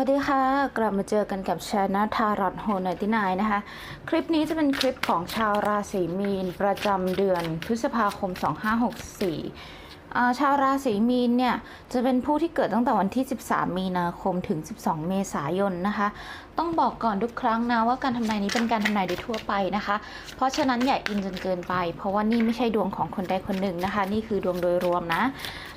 วัสดีค่ะ กลับมาเจอกันกับชาแนลทารอตโฮนตินายนะคะ คลิปนี้จะเป็นคลิปของชาวราศีมีนประจำเดือนพฤษภาคม 2564 ชาวราศีมีนเนี่ยจะเป็นผู้ที่เกิดตั้งแต่วันที่ 13 มีนาคมถึง 12 เมษายนนะคะ ต้องบอกก่อนทุกครั้งนะว่าการทำนายนี้เป็นการทำนายโดยทั่วไปนะคะ เพราะฉะนั้นอย่าอินจนเกินไป เพราะว่านี่ไม่ใช่ดวงของคนใดคนหนึ่งนะคะ นี่คือดวงโดยรวมนะ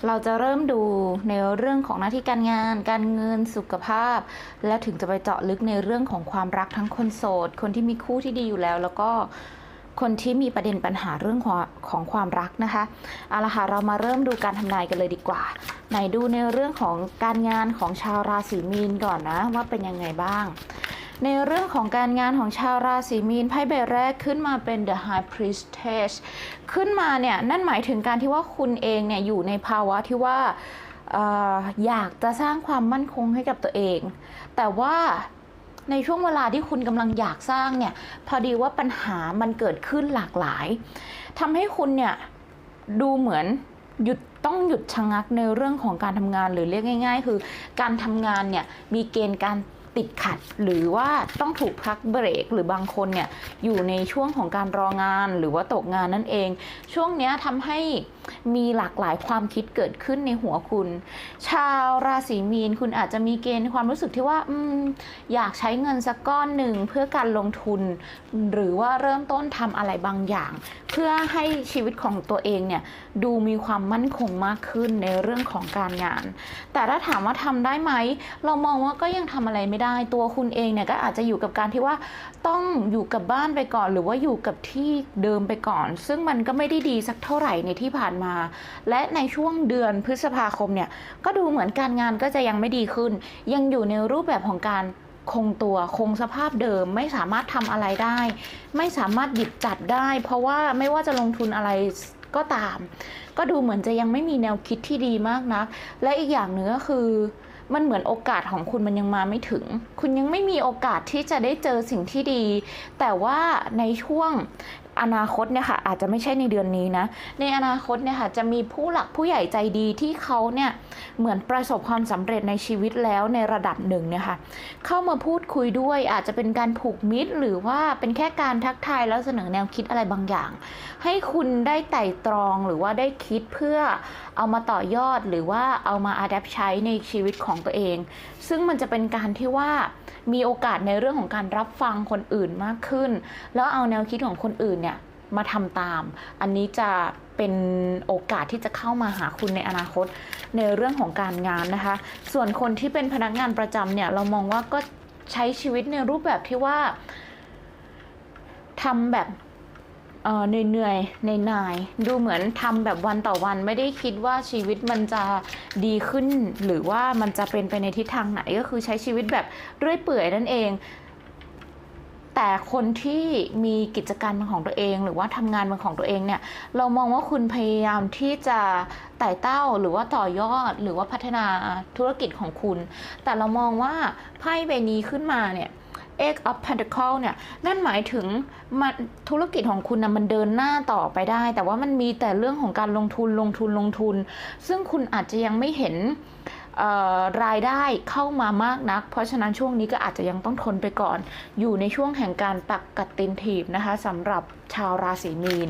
เราจะเริ่มดูในเรื่องของหน้าที่การงาน การเงินสุขภาพ และถึงจะไปเจาะลึกในเรื่องของความรักทั้งคนโสด คนที่มีคู่ที่ดีอยู่แล้วแล้วก็ คนที่มีประเด็นปัญหาเรื่องของของความรักนะคะเอาละค่ะเรามาเริ่มดูการทำนายกันเลยดีกว่าไหนดูในเรื่องของการงานของชาวราศีมีนก่อนนะว่าเป็นยังไงบ้าง ในเรื่องของการงานของชาวราศีมีนไพ่ใบแรกขึ้นมาเป็น the high priestess ขึ้นมาเนี่ยนั่นหมายถึงการที่ว่าคุณเองเนี่ยอยู่ในภาวะที่ว่าอออยากจะสร้างความมั่นคงให้กับตัวเอง แต่ว่า ในช่วงเวลาที่คุณกำลังอยากสร้างเนี่ยพอดีว่าปัญหามันเกิดขึ้นหลากหลายทำให้คุณเนี่ยดูเหมือนหยุดต้องหยุดชะงักในเรื่องของการทำงานหรือเรียกง่าย ๆ คือการทำงานเนี่ยมีเกณฑ์การ ติดขัด หรือว่าต้องถูกพักเบรก หรือบางคนเนี่ยอยู่ในช่วงของการรองาน หรือว่าตกงานนั่นเอง ช่วงนี้ทำให้มีหลากหลายความคิดเกิดขึ้นในหัวคุณ ชาวราศีมีนคุณอาจจะมีเกณฑ์ความรู้สึกที่ว่าออยากใช้เงินสักก้อนหนึ่งเพื่อการลงทุน หรือว่าเริ่มต้นทำอะไรบางอย่าง เพื่อให้ชีวิตของตัวเองเนี่ยดูมีความมั่นคงมากขึ้นในเรื่องของการงาน แต่ถ้าถามว่าทำได้ไหม เรามองว่าก็ยังทำอะไรไม่ได้ตัวคุณเองเนี่ยก็อาจจะอยู่กับการที่ว่าต้องอยู่กับบ้านไปก่อน หรือว่าอยู่กับที่เดิมไปก่อน ซึ่งมันก็ไม่ได้ดีสักเท่าไหร่ในที่ผ่านมา และในช่วงเดือนพฤษภาคมเนี่ยก็ดูเหมือนการงานก็จะยังไม่ดีขึ้น ยังอยู่ในรูปแบบของการคงตัวคงสภาพเดิมไม่สามารถทำอะไรได้ ไม่สามารถหยิบจับได้ เพราะว่าไม่ว่าจะลงทุนอะไรก็ตาม ก็ดูเหมือนจะยังไม่มีแนวคิดที่ดีมากนัก และอีกอย่างหนึ่งก็คือ มันเหมือนโอกาสของคุณมันยังมาไม่ถึง คุณยังไม่มีโอกาสที่จะได้เจอสิ่งที่ดี แต่ว่าในช่วง อนาคตเนี่ยค่ะอาจจะไม่ใช่ในเดือนนี้นะ ในอนาคตเนี่ยค่ะจะมีผู้หลักผู้ใหญ่ใจดีที่เขาเนี่ยเหมือนประสบความสำเร็จในชีวิตแล้วในระดับหนึ่งเนี่ยค่ะเข้ามาพูดคุยด้วยอาจจะเป็นการผูกมิตร หรือว่าเป็นแค่การทักทายแล้วเสนอแนวคิดอะไรบางอย่าง ให้คุณได้ไต่ตรองหรือว่าได้คิดเพื่อเอามาต่อยอดหรือว่าเอามาอัดแอปใช้ในชีวิตของตัวเองซึ่งมันจะเป็นการที่ว่ามีโอกาสในเรื่องของการรับฟังคนอื่นมากขึ้น แล้วเอาแนวคิดของคนอื่นเนี่ยมาทำตาม อันนี้จะเป็นโอกาสที่จะเข้ามาหาคุณในอนาคตในเรื่องของการงานนะคะ ส่วนคนที่เป็นพนักงานประจำเนี่ยเรามองว่าก็ใช้ชีวิตในรูปแบบที่ว่าทำแบบ เอ่อเหนื่อยในนายดูเหมือนทำแบบวันต่อวันไม่ได้คิดว่าชีวิตมันจะดีขึ้น หรือว่ามันจะเป็นไปในทิศทางไหนก็คือใช้ชีวิตแบบเรื่อยเปื่อยนั่นเอง แต่คนที่มีกิจการเป็นของตัวเอง หรือว่าทำงานเป็นของตัวเองเนี่ย เรามองว่าคุณพยายามที่จะไต่เต้าหรือว่าต่อยอดหรือว่าพัฒนาธุรกิจของคุณ แต่เรามองว่าไพ่ใบนี้ขึ้นมาเนี่ย Egg of Pentacle เนี่ย นั่นหมายถึงมันธุรกิจของคุณนะมันเดินหน้าต่อไปได้ แต่ว่ามันมีแต่เรื่องของการลงทุนลงทุนลงทุน ซึ่งคุณอาจจะยังไม่เห็นรายได้เข้ามามากนัก เพราะฉะนั้นช่วงนี้ก็อาจจะยังต้องทนไปก่อน อยู่ในช่วงแห่งการปักกัดตินถีบนะคะสำหรับชาวราศีมีน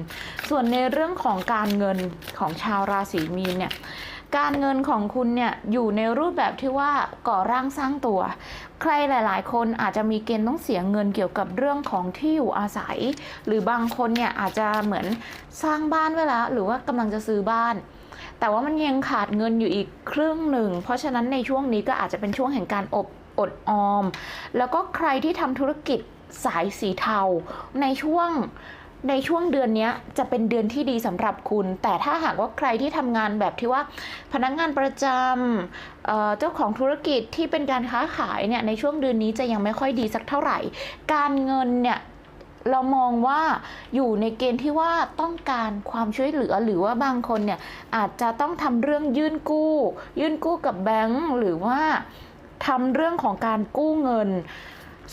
ส่วนในเรื่องของการเงินของชาวราศีมีนเนี่ยการเงินของคุณเนี่ยอยู่ในรูปแบบที่ว่าก่อร่างสร้างตัว ใครหลาย ๆ คนอาจจะมีเกณฑ์ต้องเสียเงินเกี่ยวกับเรื่องของที่อยู่อาศัย หรือบางคนเนี่ยอาจจะเหมือนสร้างบ้านไว้แล้ว หรือว่ากำลังจะซื้อบ้าน แต่ว่ามันยังขาดเงินอยู่อีกครึ่งหนึ่ง เพราะฉะนั้นในช่วงนี้ก็อาจจะเป็นช่วงแห่งการอบอดออม แล้วก็ใครที่ทำธุรกิจสายสีเทาในช่วง ในช่วงเดือนนี้จะเป็นเดือนที่ดีสำหรับคุณ แต่ถ้าหากว่าใครที่ทำงานแบบที่ว่าพนักงานประจำเเจ้าของธุรกิจที่เป็นการค้าขายเนี่ยในช่วงเดือนนี้จะยังไม่ค่อยดีสักเท่าไหร่ การเงินเนี่ยเรามองว่าอยู่ในเกณฑ์ที่ว่าต้องการความช่วยเหลือหรือว่าบางคนเนี่ยอาจจะต้องทำเรื่องยื่นกู้ ยื่นกู้กับแบงก์หรือว่าทำเรื่องของการกู้เงิน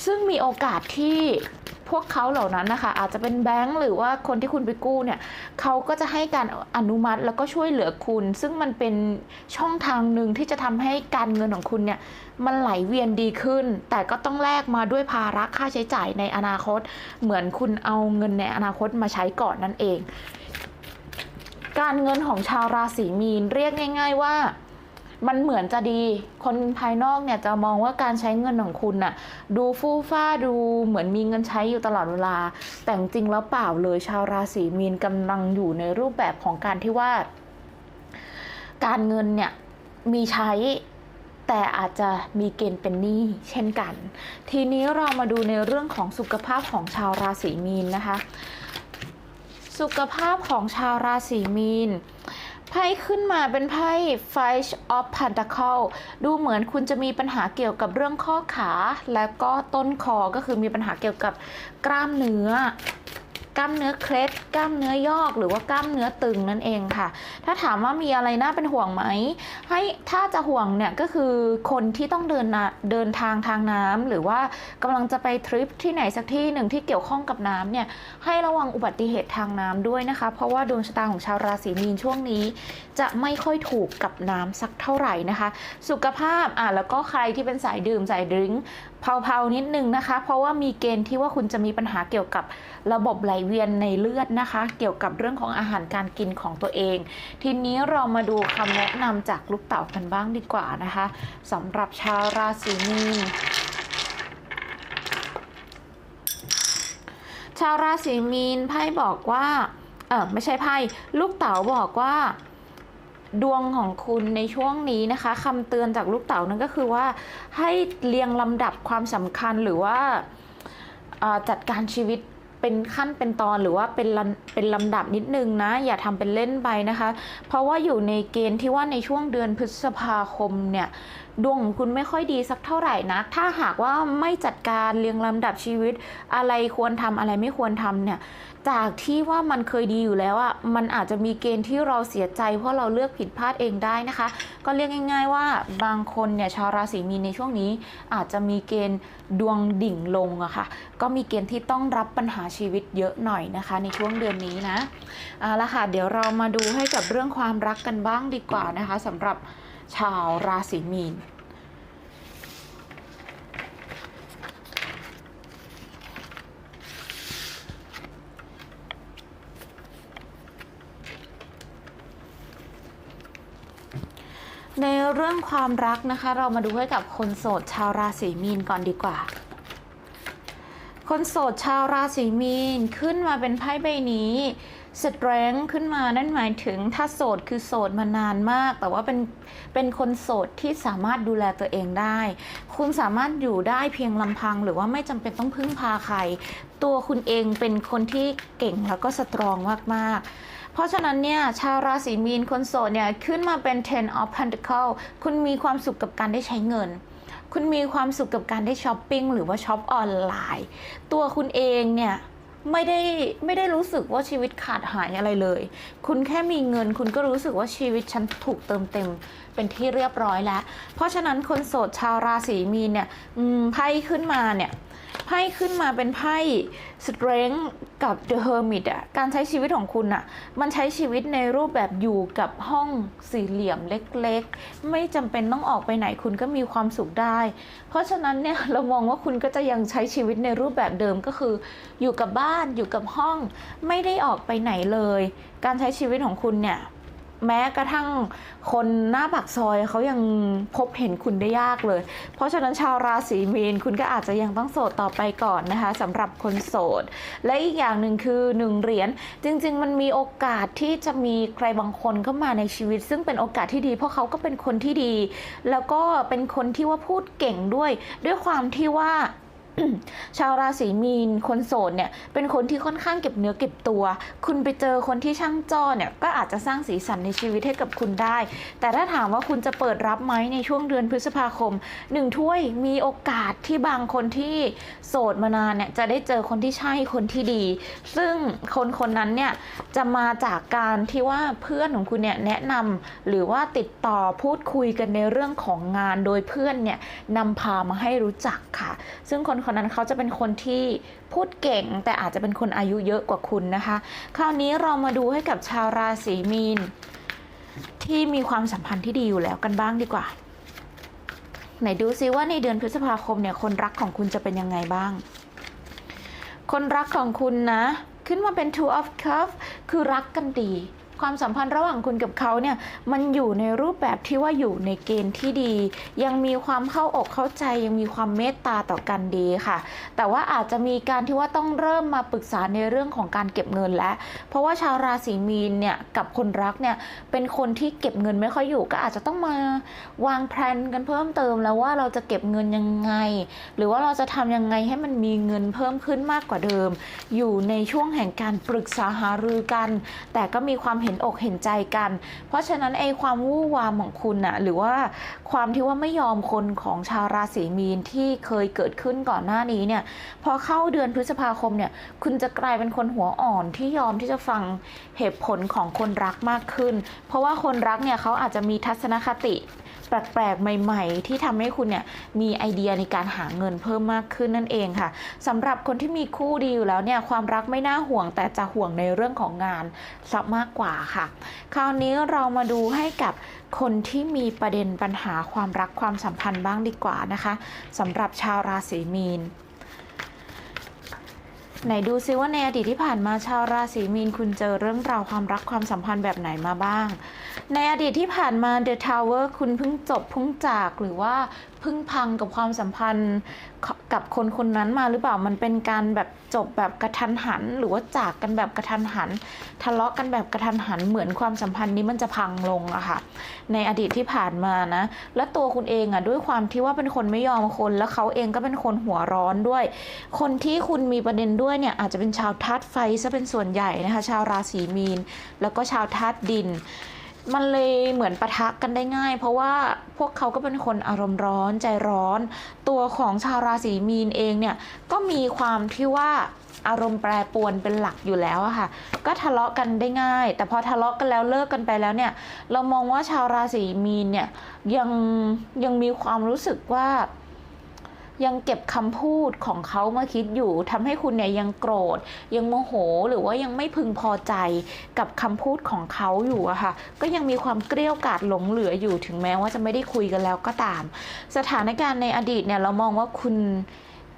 ซึ่งมีโอกาสที่พวกเขาเหล่านั้นนะคะ อาจจะเป็นแบงก์หรือว่าคนที่คุณไปกู้เนี่ยเขาก็จะให้การอนุมัติแล้วก็ช่วยเหลือคุณ ซึ่งมันเป็นช่องทางหนึ่งที่จะทำให้การเงินของคุณเนี่ยมันไหลเวียนดีขึ้น แต่ก็ต้องแลกมาด้วยภาระค่าใช้จ่ายในอนาคต เหมือนคุณเอาเงินในอนาคตมาใช้ก่อนนั่นเอง การเงินของชาวราศีมีนเรียกง่าย ๆ ว่า มันเหมือนจะดี คนภายนอกเนี่ยจะมองว่าการใช้เงินของคุณน่ะดูฟู่ฟ้าดูเหมือนมีเงินใช้อยู่ตลอดเวลา แต่จริงแล้วเปล่าเลยชาวราศีมีนกำลังอยู่ในรูปแบบของการที่ว่า การเงินเนี่ยมีใช้แต่อาจจะมีเกณฑ์เป็นหนี้เช่นกัน ทีนี้เรามาดูในเรื่องของสุขภาพของชาวราศีมีนนะคะ สุขภาพของชาวราศีมีน ไพ่ขึ้นมาเป็นไพ่ Five of Pentacle ดูเหมือนคุณจะมีปัญหาเกี่ยวกับเรื่องข้อขา และก็ต้นคอก็คือมีปัญหาเกี่ยวกับกล้ามเนื้อ กล้ามเนื้อเคล็ดกล้ามเนื้อยอกหรือว่ากล้ามเนื้อตึงนั่นเองค่ะ ถ้าถามว่ามีอะไรน่าเป็นห่วงไหมให้ถ้าจะห่วงเนี่ยก็คือคนที่ต้องเดินนะเดินทางทางน้ำหรือว่ากำลังจะไปทริปที่ไหนสักที่หนึ่งที่เกี่ยวข้องกับน้ำเนี่ยให้ระวังอุบัติเหตุทางน้ำด้วยนะคะ เพราะว่าดวงชะตาของชาวราศีมีนช่วงนี้ จะไม่ค่อยถูกกับน้ำสักเท่าไหร่นะคะ สุขภาพอะแล้วก็ใครที่เป็นสายดื่มสายดริงก์เผาๆนิดนึงนะคะ เพราะว่ามีเกณฑ์ที่ว่าคุณจะมีปัญหาเกี่ยวกับระบบไหลเวียนในเลือดนะคะ เกี่ยวกับเรื่องของอาหารการกินของตัวเอง ทีนี้เรามาดูคำแนะนำจากลูกเต๋ากันบ้างดีกว่านะคะสำหรับชาวราศีมีนชาวราศีมีนไพ่บอกว่าเออไม่ใช่ไพ่ลูกเต๋าบอกว่าดวงของคุณในช่วงนี้นะคะคำเตือนจากลูกเต๋านั่นก็คือว่าให้เรียงลำดับความสำคัญหรือว่าจัดการชีวิต เป็นขั้นเป็นตอนหรือว่าเป็นเป็นลำดับนิดนึงนะ อย่าทำเป็นเล่นไปนะคะ เพราะว่าอยู่ในเกณฑ์ที่ว่าในช่วงเดือนพฤษภาคมเนี่ยดวงของคุณไม่ค่อยดีสักเท่าไหร่นะถ้าหากว่าไม่จัดการเรียงลำดับชีวิต อะไรควรทำอะไรไม่ควรทำเนี่ย จากที่ว่ามันเคยดีอยู่แล้วอะ่ะมันอาจจะมีเกณฑ์ที่เราเสียใจ เพราะเราเลือกผิดพลาดเองได้นะคะ ก็เรียกง่าย ๆ ว่าบางคนเนี่ยชาวราศีมีนในช่วงนี้ อาจจะมีเกณฑ์ดวงดิ่งลงอะค่ะ ก็มีเกณฑ์ที่ต้องรับปัญหาชีวิตเยอะหน่อยนะคะ ในช่วงเดือนนี้นะเอาละค่ะเดี๋ยวเรามาดูให้กับเรื่องความรักกันบ้างดีกว่านะคะสำหรับชาวราศีมีน ในเรื่องความรักนะคะ เรามาดูให้กับคนโสดชาวราศีมีนก่อนดีกว่า คนโสดชาวราศีมีนขึ้นมาเป็นไพ่ใบนี้ สเตร n งขึ้นมานั่นหมายถึงถ้าโสดคือโสดมานานมาก แต่ว่าเป็นเป็นคนโสดที่สามารถดูแลตัวเองได้ คุณสามารถอยู่ได้เพียงลำพัง หรือว่าไม่จำเป็นต้องพึ่งพาใคร ตัวคุณเองเป็นคนที่เก่งแล้วก็สตรองมากๆเพราะฉะนั้นเนี่ยชาวราศีมีนคนโสดเนี่ยขึ้นมาเป็น ten of pentacle คุณมีความสุขกับการได้ใช้เงิน คุณมีความสุขกับการได้ช้อปปิ้งหรือว่าช็อปออนไลน์ ตัวคุณเองเนี่ย ไม่ได้ไม่ได้รู้สึกว่าชีวิตขาดหายอะไรเลย คุณแค่มีเงิน คุณก็รู้สึกว่าชีวิตฉันถูกเติมเต็มเป็นที่เรียบร้อยแล้ว เพราะฉะนั้นคนโสดชาวราศีมีนเนี่ยไพ่ขึ้นมาเนี่ย ไพ่ขึ้นมาเป็นไพ่ Strength กับ The Hermit อะการใช้ชีวิตของคุณอะมันใช้ชีวิตในรูปแบบอยู่กับห้องสี่เหลี่ยมเล็กๆ ไม่จำเป็นต้องออกไปไหนคุณก็มีความสุขได้ เพราะฉะนั้นเนี่ยเรามองว่าคุณก็จะยังใช้ชีวิตในรูปแบบเดิมก็คือ อยู่กับบ้านอยู่กับห้อง ไม่ได้ออกไปไหนเลย การใช้ชีวิตของคุณเนี่ย แม้กระทั่งคนหน้าปากซอยเขายังพบเห็นคุณได้ยากเลย เพราะฉะนั้นชาวราศีมีนคุณก็อาจจะยังต้องโสดต่อไปก่อนนะคะสำหรับคนโสด และอีกอย่างหนึ่งคือหนึ่งเหรียญจริง ๆ มันมีโอกาสที่จะมีใครบางคนเข้ามาในชีวิต ซึ่งเป็นโอกาสที่ดี เพราะเขาก็เป็นคนที่ดี แล้วก็เป็นคนที่ว่าพูดเก่งด้วย ด้วยความที่ว่า ชาวราศีมีนคนโสดเนี่ยเป็นคนที่ค่อนข้างเก็บเนื้อเก็บตัว คุณไปเจอคนที่ช่างจ้อเนี่ยก็อาจจะสร้างสีสันในชีวิตให้กับคุณได้ แต่ถ้าถามว่าคุณจะเปิดรับไหมในช่วงเดือนพฤษภาคมหนึ่งถ้วยมีโอกาสที่บางคนที่โสดมานานเนี่ยจะได้เจอคนที่ใช่คนที่ดี ซึ่งคนคนนั้นเนี่ยจะมาจากการที่ว่าเพื่อนของคุณเนี่ยแนะนำหรือว่าติดต่อพูดคุยกันในเรื่องของงาน โดยเพื่อนเนี่ยนำพามาให้รู้จักค่ะ ซึ่งคนคนนั้นเขาจะเป็นคนที่พูดเก่ง แต่อาจจะเป็นคนอายุเยอะกว่าคุณนะคะ คราวนี้เรามาดูให้กับชาวราศีมีน ที่มีความสัมพันธ์ที่ดีอยู่แล้วกันบ้างดีกว่า ไหนดูซิว่าในเดือนพฤษภาคมเนี่ยคนรักของคุณจะเป็นยังไงบ้าง คนรักของคุณนะ ขึ้นมาเป็น two of cups คือรักกันดี ความสัมพันธ์ระหว่างคุณกับเขาเนี่ยมันอยู่ในรูปแบบที่ว่าอยู่ในเกณฑ์ที่ดี ยังมีความเข้าอกเข้าใจยังมีความเมตตาต่อกันดีค่ะ แต่ว่าอาจจะมีการที่ว่าต้องเริ่มมาปรึกษาในเรื่องของการเก็บเงินแล้ว เพราะว่าชาวราศีมีนเนี่ยกับคนรักเนี่ยเป็นคนที่เก็บเงินไม่ค่อยอยู่ ก็อาจจะต้องมาวางแผนกันเพิ่มเติมแล้วว่าเราจะเก็บเงินยังไง หรือว่าเราจะทำยังไงให้มันมีเงินเพิ่มขึ้นมากกว่าเดิม อยู่ในช่วงแห่งการปรึกษาหารือกัน แต่ก็มีความเห็นอกเห็นใจกัน เพราะฉะนั้นไอ้ความวู่วามของคุณน่ะหรือว่าความที่ว่าไม่ยอมคนของชาวราศีมีนที่เคยเกิดขึ้นก่อนหน้านี้เนี่ยพอเข้าเดือนพฤษภาคมเนี่ยคุณจะกลายเป็นคนหัวอ่อนที่ยอมที่จะฟังเหตุผลของคนรักมากขึ้น เพราะว่าคนรักเนี่ยเขาอาจจะมีทัศนคติ แปลกๆ ใหม่ๆ ที่ทำให้คุณเนี่ยมีไอเดียในการหาเงินเพิ่มมากขึ้นนั่นเองค่ะสำหรับคนที่มีคู่ดีอยู่แล้วเนี่ยความรักไม่น่าห่วง แต่จะห่วงในเรื่องของงานซะมากกว่าค่ะ คราวนี้เรามาดูให้กับคนที่มีประเด็นปัญหาความรักความสัมพันธ์บ้างดีกว่านะคะสำหรับชาวราศีมีน ไหนดูซิว่าในอดีตที่ผ่านมาชาวราศีมีนคุณเจอเรื่องราวความรักความสัมพันธ์แบบไหนมาบ้าง ในอดีตที่ผ่านมา The Tower คุณเพิ่งจบเพิ่งจากหรือว่า พิ่งพังกับความสัมพันธ์กับคนคนนั้นมาหรือเปล่ามันเป็นการแบบจบแบบกระทันหัน หรือว่าจากกันแบบกระทันหัน ทะเลาะกันแบบกระทันหันเหมือนความสัมพันธ์นี้มันจะพังลงอะค่ะ ในอดีตที่ผ่านมานะ และตัวคุณเองอะด้วยความที่ว่าเป็นคนไม่ยอมคน แล้วเขาเองก็เป็นคนหัวร้อนด้วย คนที่คุณมีประเด็นด้วยเนี่ยอาจจะเป็นชาวธาตุไฟซะเป็นส่วนใหญ่นะคะ ชาวราศีมีน แล้วก็ชาวธาตุดิน มันเลยเหมือนปะทะกันได้ง่าย เพราะว่าพวกเขาก็เป็นคนอารมณ์ร้อนใจร้อน ตัวของชาวราศีมีนเองเนี่ยก็มีความที่ว่าอารมณ์แปรปรวนเป็นหลักอยู่แล้วอะค่ะ ก็ทะเลาะกันได้ง่าย แต่พอทะเลาะกันแล้วเลิกกันไปแล้วเนี่ย เรามองว่าชาวราศีมีนเนี่ยยังยังมีความรู้สึกว่า ยังเก็บคำพูดของเขามาคิดอยู่ทำให้คุณเนี่ยยังโกรธ ยังโมโหหรือว่ายังไม่พึงพอใจกับคำพูดของเขาอยู่อะค่ะ ก็ยังมีความเกลี้ยวกาดหลงเหลืออยู่ถึงแม้ว่าจะไม่ได้คุยกันแล้วก็ตาม สถานการณ์ในอดีตเนี่ยเรามองว่าคุณ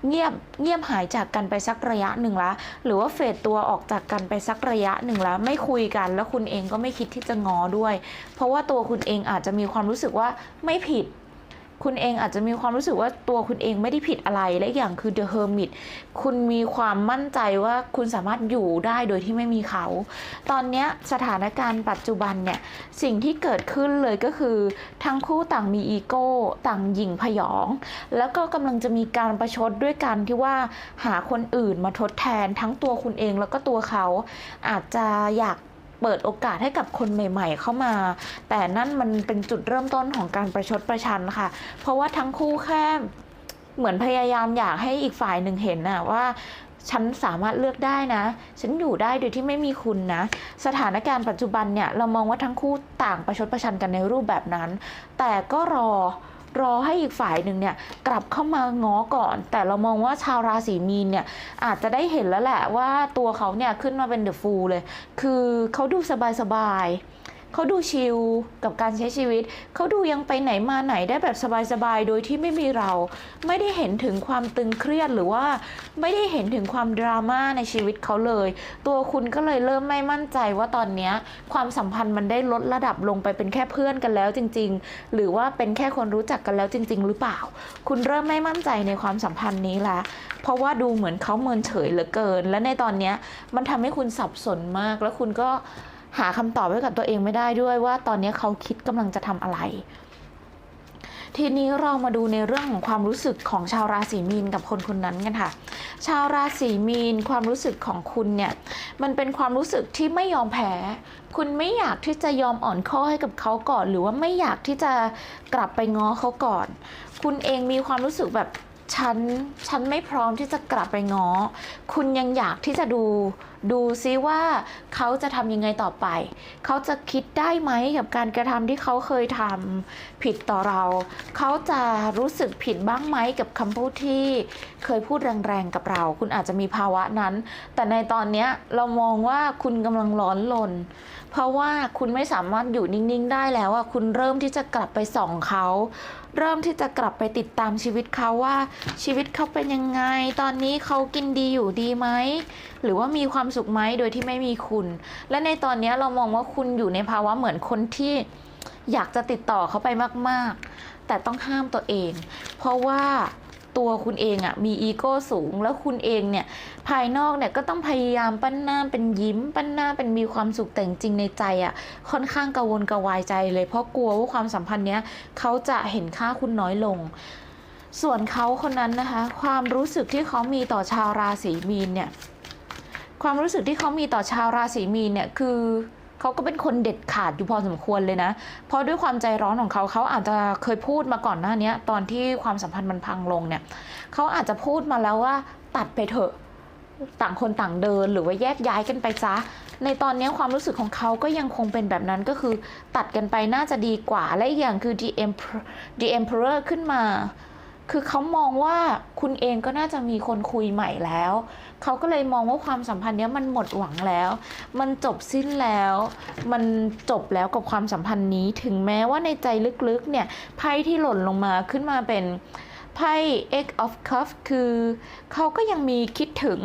เงียบเงียบหายจากกันไปสักระยะหนึ่งละหรือว่าเฟดตัวออกจากกันไปสักระยะหนึ่งแล้วไม่คุยกัน แล้วคุณเองก็ไม่คิดที่จะงอด้วย เพราะว่าตัวคุณเองอาจจะมีความรู้สึกว่าไม่ผิด คุณเองอาจจะมีความรู้สึกว่าตัวคุณเองไม่ได้ผิดอะไรและอย่างคือ The Hermit คุณมีความมั่นใจว่าคุณสามารถอยู่ได้โดยที่ไม่มีเขา ตอนนี้สถานการณ์ปัจจุบันเนี่ยสิ่งที่เกิดขึ้นเลยก็คือ ทั้งคู่ต่างมีอีโก้ต่างหยิ่งพยอง แล้วก็กำลังจะมีการประชดด้วยกันที่ว่าหาคนอื่นมาทดแทนทั้งตัวคุณเองแล้วก็ตัวเขาอาจจะอยาก เปิดโอกาสให้กับคนใหม่ ๆ เข้ามา แต่นั่นมันเป็นจุดเริ่มต้นของการประชดประชันค่ะ เพราะว่าทั้งคู่แค่เหมือนพยายามอยากให้อีกฝ่ายหนึ่งเห็นน่ะว่าฉันสามารถเลือกได้นะ ฉันอยู่ได้โดยที่ไม่มีคุณนะ สถานการณ์ปัจจุบันเนี่ย เรามองว่าทั้งคู่ต่างประชดประชันกันในรูปแบบนั้น แต่ก็รอ รอให้อีกฝ่ายหนึ่งเนี่ยกลับเข้ามาง้อก่อน แต่เรามองว่าชาวราศีมีนเนี่ยอาจจะได้เห็นแล้วแหละว่าตัวเขาเนี่ยขึ้นมาเป็นเดอะฟูลเลย คือเขาดูสบายๆ เขาดูชิลกับการใช้ชีวิต เขาดูยังไปไหนมาไหนได้แบบสบายๆ โดยที่ไม่มีเรา ไม่ได้เห็นถึงความตึงเครียดหรือว่าไม่ได้เห็นถึงความดราม่าในชีวิตเขาเลย ตัวคุณก็เลยเริ่มไม่มั่นใจว่าตอนนี้ความสัมพันธ์มันได้ลดระดับลงไปเป็นแค่เพื่อนกันแล้วจริง ๆ หรือว่าเป็นแค่คนรู้จักกันแล้วจริง ๆ หรือเปล่า คุณเริ่มไม่มั่นใจในความสัมพันธ์นี้ละเพราะว่าดูเหมือนเขาเมินเฉยเหลือเกิน และในตอนนี้มันทำให้คุณสับสนมาก แล้วคุณก็ หาคำตอบให้กับตัวเองไม่ได้ด้วยว่าตอนนี้เขาคิดกำลังจะทำอะไร ทีนี้เรามาดูในเรื่องของความรู้สึกของชาวราศีมีนกับคนคนนั้นกันค่ะ ชาวราศีมีนความรู้สึกของคุณเนี่ยมันเป็นความรู้สึกที่ไม่ยอมแพ้ คุณไม่อยากที่จะยอมอ่อนข้อให้กับเขาก่อน หรือว่าไม่อยากที่จะกลับไปง้อเขาก่อน คุณเองมีความรู้สึกแบบฉันฉันไม่พร้อมที่จะกลับไปง้อ คุณยังอยากที่จะดู ดูซิว่าเขาจะทำยังไงต่อไป เขาจะคิดได้ไหมกับการกระทำที่เขาเคยทำผิดต่อเรา เขาจะรู้สึกผิดบ้างไหมกับคำพูดที่เคยพูดแรงๆกับเรา คุณอาจจะมีภาวะนั้น แต่ในตอนนี้เรามองว่าคุณกำลังร้อนลน เพราะว่าคุณไม่สามารถอยู่นิ่งๆได้แล้วอะคุณเริ่มที่จะกลับไปส่องเขาเริ่มที่จะกลับไปติดตามชีวิตเขาว่าชีวิตเขาเป็นยังไง ตอนนี้เขากินดีอยู่ดีไหมหรือว่ามีความสุขไหมโดยที่ไม่มีคุณ และในตอนนี้เรามองว่าคุณอยู่ในภาวะเหมือนคนที่อยากจะติดต่อเขาไปมาก ๆ แต่ต้องห้ามตัวเอง เพราะว่าตัวคุณเองอะมีอีโก้สูง แล้วคุณเองเนี่ยภายนอกเนี่ยก็ต้องพยายามปั้นหน้าเป็นยิ้ม ปั้นหน้าเป็นมีความสุขแต่จริงในใจอะ่ะค่อนข้างกังวลกระวายใจเลย เพราะกลัวว่าความสัมพันธ์เนี้ยเขาจะเห็นค่าคุณน้อยลง ส่วนเขาคนนั้นนะคะ ความรู้สึกที่เขามีต่อชาวราศีมีนเนี่ย ความรู้สึกที่เขามีต่อชาวราศีมีนเนี่ยคือเขาก็เป็นคนเด็ดขาดอยู่พอสมควรเลยนะ เพราะด้วยความใจร้อนของเขาเขาอาจจะเคยพูดมาก่อนหน้าเนี้ยตอนที่ความสัมพันธ์มันพังลงเนี่ยเขาอาจจะพูดมาแล้วว่าตัดไปเถอะต่างคนต่างเดินหรือว่าแยกย้ายกันไปซะ ในตอนนี้ความรู้สึกของเขาก็ยังคงเป็นแบบนั้นก็คือตัดกันไปน่าจะดีกว่า และอีกอย่างคือ the emperor the emperor ขึ้นมา คือเขามองว่าคุณเองก็น่าจะมีคนคุยใหม่แล้ว เขาก็เลยมองว่าความสัมพันธ์เนี้ยมันหมดหวังแล้ว มันจบสิ้นแล้ว มันจบแล้วกับความสัมพันธ์นี้ ถึงแม้ว่าในใจลึกๆเนี่ยไพ่ที่หล่นลงมาขึ้นมาเป็นไพ่ X of Cups คือเขาก็ยังมีคิดถึง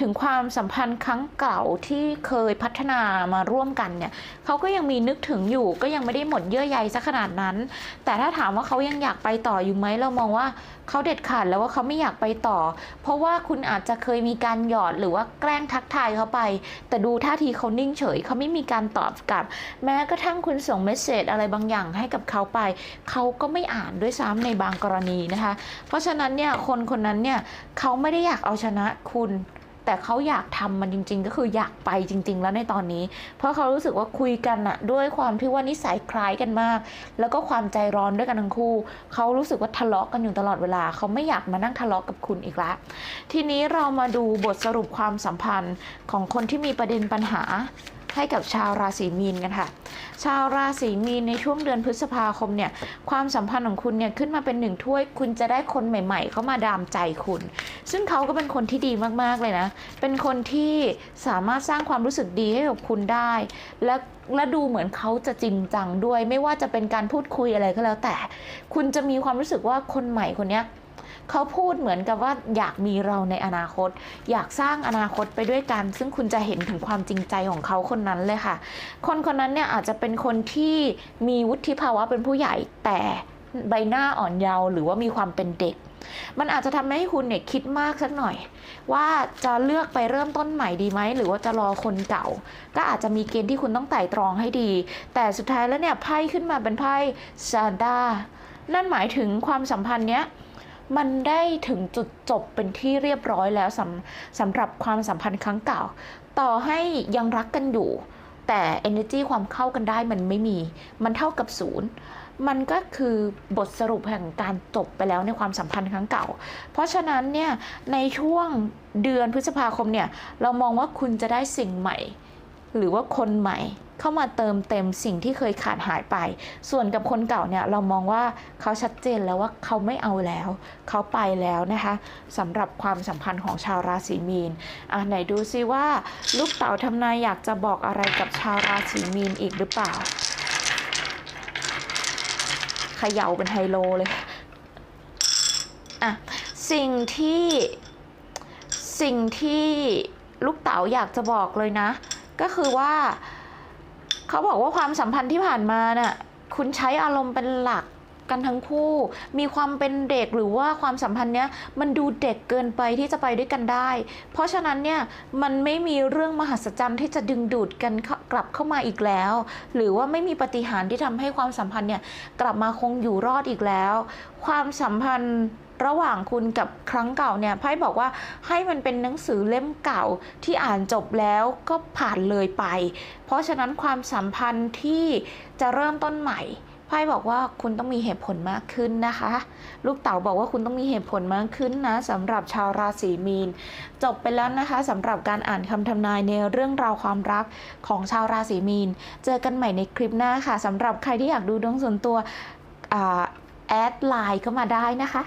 ถึงความสัมพันธ์ครั้งเก่าที่เคยพัฒนามาร่วมกันเนี่ยเขาก็ยังมีนึกถึงอยู่ก็ยังไม่ได้หมดเยื่อใยซะขนาดนั้น แต่ถ้าถามว่าเขายังอยากไปต่ออยู่ไหมเรามองว่าเขาเด็ดขาดแล้วว่าเขาไม่อยากไปต่อ เพราะว่าคุณอาจจะเคยมีการหยอดหรือว่าแกล้งทักทายเขาไป แต่ดูท่าทีเขานิ่งเฉยเขาไม่มีการตอบกลับ แม้กระทั่งคุณส่งเมสเซจอะไรบางอย่างให้กับเขาไป เขาก็ไม่อ่านด้วยซ้ำในบางกรณีนะคะ เพราะฉะนั้นเนี่ยคนคนนั้นเนี่ยเขาไม่ได้อยากเอาชนะคุณ แต่เขาอยากทำมันจริง ๆ ก็คืออยากไปจริง ๆ แล้วในตอนนี้ เพราะเขารู้สึกว่าคุยกันอะด้วยความที่ว่านิสัยคล้ายกันมาก แล้วก็ความใจร้อนด้วยกันทั้งคู่ เขารู้สึกว่าทะเลาะกันอยู่ตลอดเวลา เขาไม่อยากมานั่งทะเลาะกับคุณอีกละ ทีนี้เรามาดูบทสรุปความสัมพันธ์ของคนที่มีประเด็นปัญหา ให้กับชาวราศีมีนกันค่ะ ชาวราศีมีนในช่วงเดือนพฤษภาคมเนี่ยความสัมพันธ์ของคุณเนี่ยขึ้นมาเป็นหนึ่งถ้วย คุณจะได้คนใหม่ ๆ เข้ามาดามใจคุณ ซึ่งเขาก็เป็นคนที่ดีมากๆเลยนะ เป็นคนที่สามารถสร้างความรู้สึกดีให้กับคุณได้ และและดูเหมือนเขาจะจริงจังด้วย ไม่ว่าจะเป็นการพูดคุยอะไรก็แล้วแต่ คุณจะมีความรู้สึกว่าคนใหม่คนเนี้ย เขาพูดเหมือนกับว่าอยากมีเราในอนาคต อยากสร้างอนาคตไปด้วยกัน ซึ่งคุณจะเห็นถึงความจริงใจของเขาคนนั้นเลยค่ะ คนคนนั้นเนี่ยอาจจะเป็นคนที่มีวุฒิภาวะเป็นผู้ใหญ่แต่ใบหน้าอ่อนเยาว์หรือว่ามีความเป็นเด็ก มันอาจจะทำให้คุณเนี่ยคิดมากสักหน่อย ว่าจะเลือกไปเริ่มต้นใหม่ดีไหม หรือว่าจะรอคนเก่า ก็อาจจะมีเกณฑ์ที่คุณต้องไต่ตรองให้ดี แต่สุดท้ายแล้วเนี่ยไพ่ขึ้นมาเป็นไพ่ซาดานั่นหมายถึงความสัมพันธ์เนี้ย มันได้ถึงจุดจบเป็นที่เรียบร้อยแล้วสำสำหรับความสัมพันธ์ครั้งเก่า ต่อให้ยังรักกันอยู่ แต่ energy ความเข้ากันได้มันไม่มี มันเท่ากับศูนย์มันก็คือบทสรุปแห่งการจบไปแล้วในความสัมพันธ์ครั้งเก่า เพราะฉะนั้นเนี่ยในช่วงเดือนพฤษภาคมเนี่ยเรามองว่าคุณจะได้สิ่งใหม่ หรือว่าคนใหม่เข้ามาเติมเต็มสิ่งที่เคยขาดหายไป ส่วนกับคนเก่าเนี่ยเรามองว่าเขาชัดเจนแล้วว่าเขาไม่เอาแล้ว เขาไปแล้วนะคะสำหรับความสัมพันธ์ของชาวราศีมีนอะไหนดูซิว่าลูกเต๋าทำนายอยากจะบอกอะไรกับชาวราศีมีนอีกหรือเปล่าเขย่าเป็นไฮโลเลยอะสิ่งที่สิ่งที่ลูกเต๋าอยากจะบอกเลยนะ ก็คือว่า เขาบอกว่าความสัมพันธ์ที่ผ่านมาน่ะคุณใช้อารมณ์เป็นหลักกันทั้งคู่ มีความเป็นเด็กหรือว่าความสัมพันธ์เนี้ยมันดูเด็กเกินไปที่จะไปด้วยกันได้ เพราะฉะนั้นเนี่ยมันไม่มีเรื่องมหัศจรรย์ที่จะดึงดูดกันกลับเข้ามาอีกแล้ว หรือว่าไม่มีปฏิหารที่ทำให้ความสัมพันธ์เนี่ยกลับมาคงอยู่รอดอีกแล้ว ความสัมพันธ์ ระหว่างคุณกับครั้งเก่าเนี่ยไพ่บอกว่าให้มันเป็นหนังสือเล่มเก่าที่อ่านจบแล้วก็ผ่านเลยไป เพราะฉะนั้นความสัมพันธ์ที่จะเริ่มต้นใหม่ไพ่บอกว่าคุณต้องมีเหตุผลมากขึ้นนะคะ ลูกเต๋าบอกว่าคุณต้องมีเหตุผลมากขึ้นนะสำหรับชาวราศีมีน จบไปแล้วนะคะสำหรับการอ่านคำทำนายในเรื่องราวความรักของชาวราศีมีน เจอกันใหม่ในคลิปหน้าค่ะสำหรับใครที่อยากดูดวงส่วนตัวอแอดไลน์ก็มาได้นะคะ